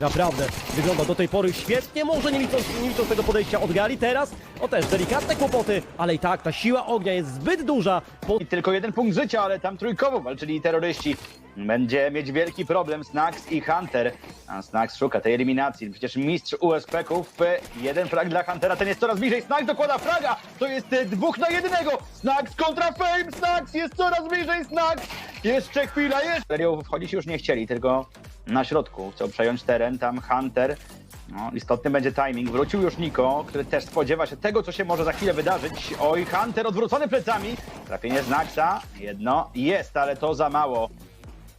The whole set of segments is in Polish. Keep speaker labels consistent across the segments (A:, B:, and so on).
A: Naprawdę, wygląda do tej pory świetnie, może nie licząc, nie licząc tego podejścia od Gali teraz. O też delikatne kłopoty, ale i tak ta siła ognia jest zbyt duża.
B: I tylko jeden punkt życia, ale tam trójkowo walczyli terroryści. Będzie mieć wielki problem Snax i Hunter. A Snax szuka tej eliminacji. Przecież mistrz USP-ków. e, Jeden frag dla Huntera, ten jest coraz bliżej. Snax dokłada fraga. To jest e, dwóch na jednego. Snax kontra Fame. Snax jest coraz bliżej. Snax. Jeszcze chwila, jeszcze. Serio wchodzić już nie chcieli, tylko na środku. Chcą przejąć teren. Tam Hunter. No, istotny będzie timing. Wrócił już Niko, który też spodziewa się tego, co się może za chwilę wydarzyć. Oj, Hunter odwrócony plecami. Trafienie Snaxa. Jedno jest, ale to za mało.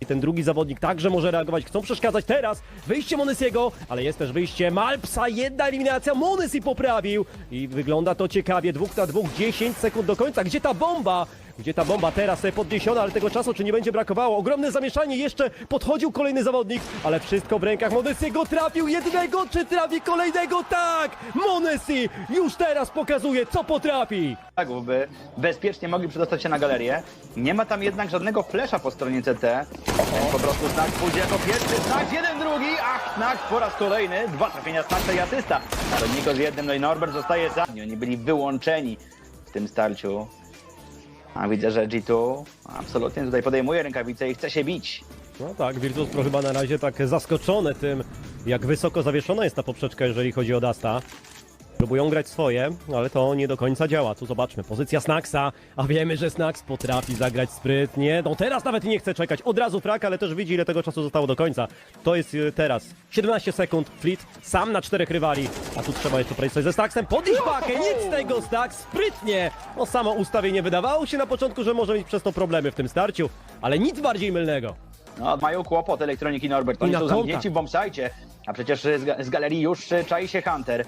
A: I ten drugi zawodnik także może reagować, chcą przeszkadzać teraz. Wyjście Monesiego, ale jest też wyjście Malpsa, jedna eliminacja, Monesi poprawił. I wygląda to ciekawie, dwóch na dwóch, 10 sekund do końca. Gdzie ta bomba? Gdzie ta bomba teraz e, podniesiona, ale tego czasu czy nie będzie brakowało? Ogromne zamieszanie, jeszcze podchodził kolejny zawodnik, ale wszystko w rękach Monesiego. Trafił jednego, czy trafi kolejnego? Tak! Monesi już teraz pokazuje, co potrafi.
B: Tak, by bezpiecznie mogli przedostać się na galerię. Nie ma tam jednak żadnego flesza po stronie CT. Po prostu Snack pójdzie jako pierwszy. Snack jeden, drugi. Ach, Snack po raz kolejny. Dwa trafienia Snacksa i asysta. Ale Niko z jednym, no i Norbert zostaje sam. Oni byli wyłączeni w tym starciu. A widzę, że G2 absolutnie tutaj podejmuje rękawice i chce się bić.
A: No tak, Virtus Pro chyba na razie tak zaskoczone tym, jak wysoko zawieszona jest ta poprzeczka, jeżeli chodzi o Dasta. Próbują grać swoje, ale to nie do końca działa. Tu zobaczmy, pozycja Snacksa, a wiemy, że Snacks potrafi zagrać sprytnie. No teraz nawet nie chce czekać, od razu frak, ale też widzi, ile tego czasu zostało do końca. To jest y, teraz 17 sekund, Fleet sam na czterech rywali, a tu trzeba jeszcze przejść coś ze Stacksem. Podnieść nic z tego, Stacks, sprytnie! No samo ustawienie wydawało się na początku, że może mieć przez to problemy w tym starciu, ale nic bardziej mylnego.
B: No, mają kłopot elektroniki Norbert.
A: I
B: Oni
A: na
B: są
A: kontakt.
B: zamknięci w bombsite, a przecież z, ga- z galerii już e, czai się Hunter.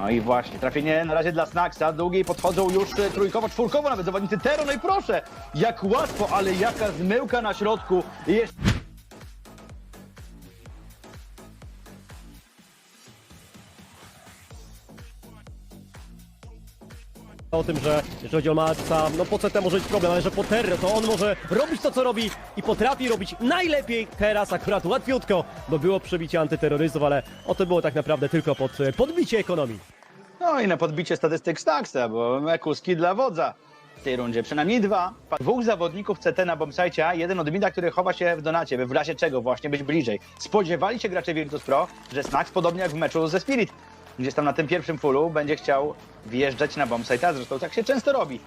B: No i właśnie, trafienie na razie dla Snacksa. Długiej podchodzą już e, trójkowo, czwórkowo nawet zawodnicy Tero. No i proszę, jak łatwo, ale jaka zmyłka na środku. I
A: o tym, że jeżeli chodzi o no po CT może być problem, ale że po Terrę to on może robić to, co robi i potrafi robić najlepiej teraz akurat łatwiutko, bo było przebicie antyterrorystów, ale o to było tak naprawdę tylko pod e, podbicie ekonomii.
B: No i na podbicie statystyk Snacksa, bo Mekuski dla wodza. W tej rundzie przynajmniej dwa. Dwóch zawodników CT na bombsite, jeden od Mida, który chowa się w donacie, by w razie czego właśnie być bliżej. Spodziewali się gracze Virtus Pro, że Snacks, podobnie jak w meczu ze Spirit, gdzieś tam na tym pierwszym fullu będzie chciał wjeżdżać na bombsite, zresztą tak się często robi.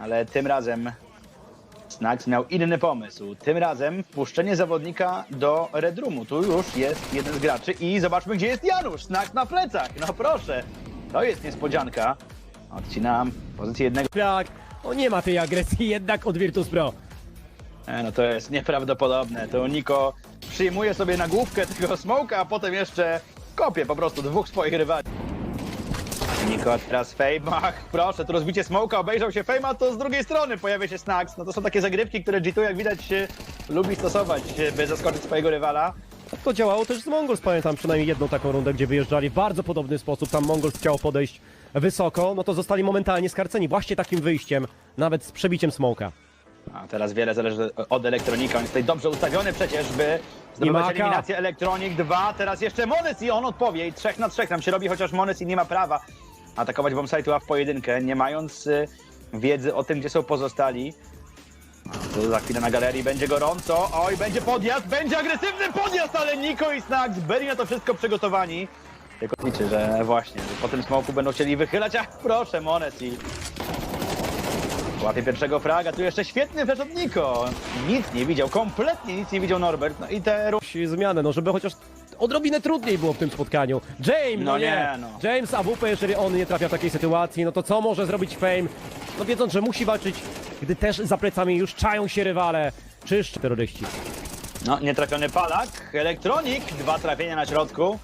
B: Ale tym razem Snacks miał inny pomysł. Tym razem wpuszczenie zawodnika do Red Roomu. Tu już jest jeden z graczy i zobaczmy, gdzie jest Janusz. Snacks na plecach. No proszę. To jest niespodzianka. Odcinam pozycję jednego.
A: Tak, o nie ma tej agresji jednak od Virtus Pro.
B: E, no to jest nieprawdopodobne. To Niko przyjmuje sobie na główkę tego smoka, a potem jeszcze kopie po prostu dwóch swoich rywali. Niko teraz Fame, ach proszę, tu rozbicie smoka, obejrzał się Fame, a to z drugiej strony pojawia się Snax. No to są takie zagrywki, które G2 jak widać lubi stosować, by zaskoczyć swojego rywala.
A: To działało też z Mongols, pamiętam przynajmniej jedną taką rundę, gdzie wyjeżdżali w bardzo podobny sposób, tam Mongols chciał podejść wysoko, no to zostali momentalnie skarceni właśnie takim wyjściem, nawet z przebiciem smoka.
B: A teraz wiele zależy od elektronika. On jest tutaj dobrze ustawiony przecież, by zdobywać
A: Maka.
B: eliminację elektronik 2. Teraz jeszcze Mones i on odpowie. I 3 na 3 tam się robi, chociaż Mones i nie ma prawa atakować bombsite'u a w pojedynkę, nie mając y, wiedzy o tym, gdzie są pozostali. A Tu za chwilę na galerii będzie gorąco. Oj, będzie podjazd, będzie agresywny podjazd, ale Niko i Snax byli na to wszystko przygotowani. Tylko liczę, że właśnie, że po tym smoku będą chcieli wychylać. Ach, proszę, Mones i Łapie pierwszego fraga, tu jeszcze świetny flash od Niko. Nic nie widział, kompletnie nic nie widział Norbert. No i te ru-
A: Zmianę, no żeby chociaż odrobinę trudniej było w tym spotkaniu. James, no,
B: No
A: nie.
B: nie, no.
A: James AWP, jeżeli on nie trafia w takiej sytuacji, no to co może zrobić Fame? No wiedząc, że musi walczyć, gdy też za plecami już czają się rywale. Czyż terroryści?
B: No, nietrafiony Palak, Elektronik, dwa trafienia na środku.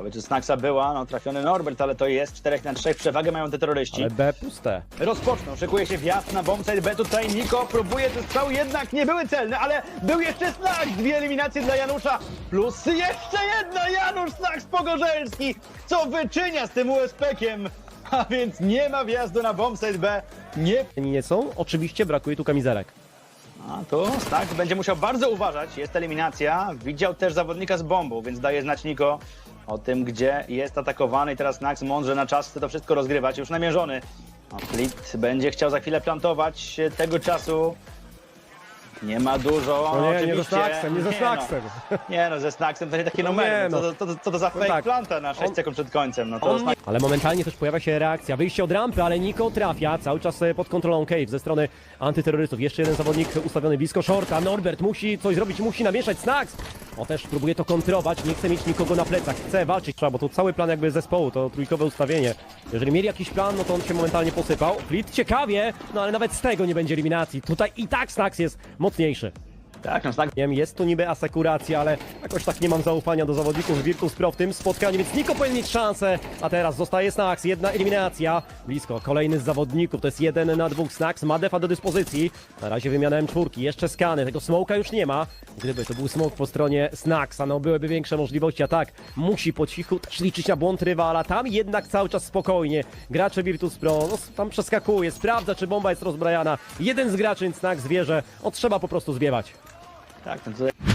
B: Powiedz, że Snacksa była, no trafiony Norbert, ale to jest 4 na 3, przewagę mają te terroryści.
A: Ale B puste.
B: Rozpoczną, szykuje się wjazd na bombsite B, tutaj Niko próbuje te strzały, jednak nie były celne, ale był jeszcze Snack, dwie eliminacje dla Janusza, plus jeszcze jedna, Janusz Snacks Pogorzelski, co wyczynia z tym USP-kiem, a więc nie ma wjazdu na bombsite B, nie
A: Nie są? Oczywiście brakuje tu kamizelek.
B: A tu Snax będzie musiał bardzo uważać. Jest eliminacja. Widział też zawodnika z bombą, więc daje znać Niko o tym, gdzie jest atakowany. I teraz Snax mądrze na czas chce to wszystko rozgrywać. Już namierzony. A Flit będzie chciał za chwilę plantować. Tego czasu nie ma dużo.
A: No nie, nie ze. Snacksem, nie ze
B: no.
A: Snacksem.
B: Nie no, ze Snacksem to nie takie
A: No
B: numery.
A: nie,
B: No.
A: no.
B: To, to, to, to za fake
A: tak.
B: planta na 6
A: On-
B: sekund przed końcem. No to
A: On nie... Ale momentalnie też pojawia się reakcja, wyjście od rampy, ale Niko trafia, cały czas e, pod kontrolą Cave ze strony antyterrorystów. Jeszcze jeden zawodnik ustawiony blisko shorta, Norbert musi coś zrobić, musi namieszać Snax. O też próbuje to kontrować, nie chce mieć nikogo na plecach, chce walczyć, trzeba, bo to cały plan jakby zespołu, to trójkowe ustawienie. Jeżeli mieli jakiś plan, no to on się momentalnie posypał. Flit ciekawie, no ale nawet z tego nie będzie eliminacji. Tutaj i tak Snax jest mocniejszy.
B: Tak, no Snax
A: Wiem, jest tu niby asekuracja, ale jakoś tak nie mam zaufania do zawodników Virtus Pro w tym spotkaniu, więc Niko powinien mieć szansę. A teraz zostaje Snax, jedna eliminacja. Blisko, kolejny z zawodników, to jest jeden na dwóch Snax, ma defa do dyspozycji. Na razie wymiana M4, jeszcze skany, tego smoka już nie ma. Gdyby to był smok po stronie Snaxa, no byłyby większe możliwości, a tak musi po cichu też liczyć na błąd rywala. Tam jednak cały czas spokojnie. Gracze Virtus Pro, no tam przeskakuje, sprawdza czy bomba jest rozbrajana. Jeden z graczy Snax wie, że o, trzeba po prostu zwiewać.
B: Tak, no tutaj